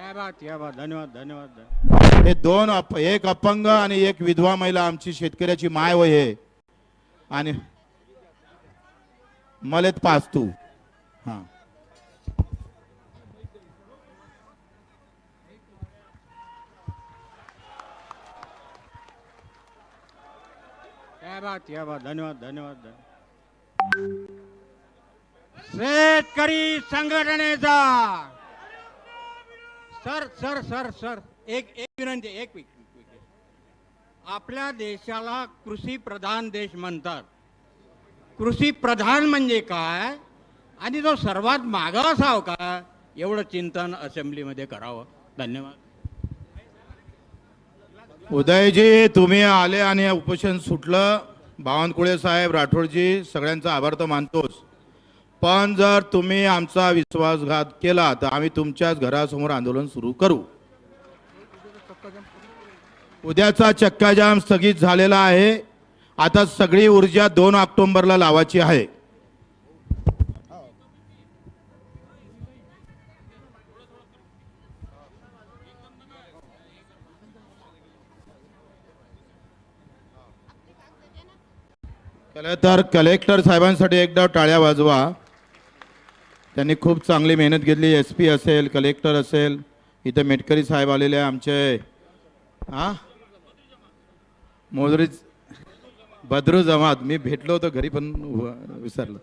क्या बात क्या बात धन्यवाद धन्यवाद. हे दोन अप एक अपंग आणि एक विधवा महिला आमची शेतकऱ्याची माय वय आहे. आणि मलेत पाच तू. हा. क्या बात क्या बात धन्यवाद धन्यवाद धन्यवाद. शेतकरी संघटनेचा सर सर सर सर एक एक विनंती एक आपल्या देशाला कृषी प्रधान देश म्हणतात. कृषी प्रधान म्हणजे काय? आणि तो सर्वात मागा असावं का? एवढं चिंतन असेंब्लीमध्ये करावं. धन्यवाद. उदयजी तुम्ही आले आणि उपोषण सुटलं. बावनकुळे साहेब राठोडजी सगळ्यांचा आभार तर मानतोच. पण जर तुम्ही आमचा विश्वासघात केला तर आम्ही तुमच्याच घरासमोर आंदोलन सुरू करू. उद्याचा चक्काजाम स्थगित झालेला आहे. आता सगळी ऊर्जा दोन ऑक्टोबरला लावायची आहे. कले तर कलेक्टर साहेबांसाठी एकदा टाळ्या वाजवा. त्यांनी खूप चांगली मेहनत घेतली. एस पी असेल कलेक्टर असेल. इथं मेटकरी साहेब आलेले आहे आमचे. हा? मोजरी बद्रू जमात. मी भेटलो होतो घरी पण विसरलं विसरलो.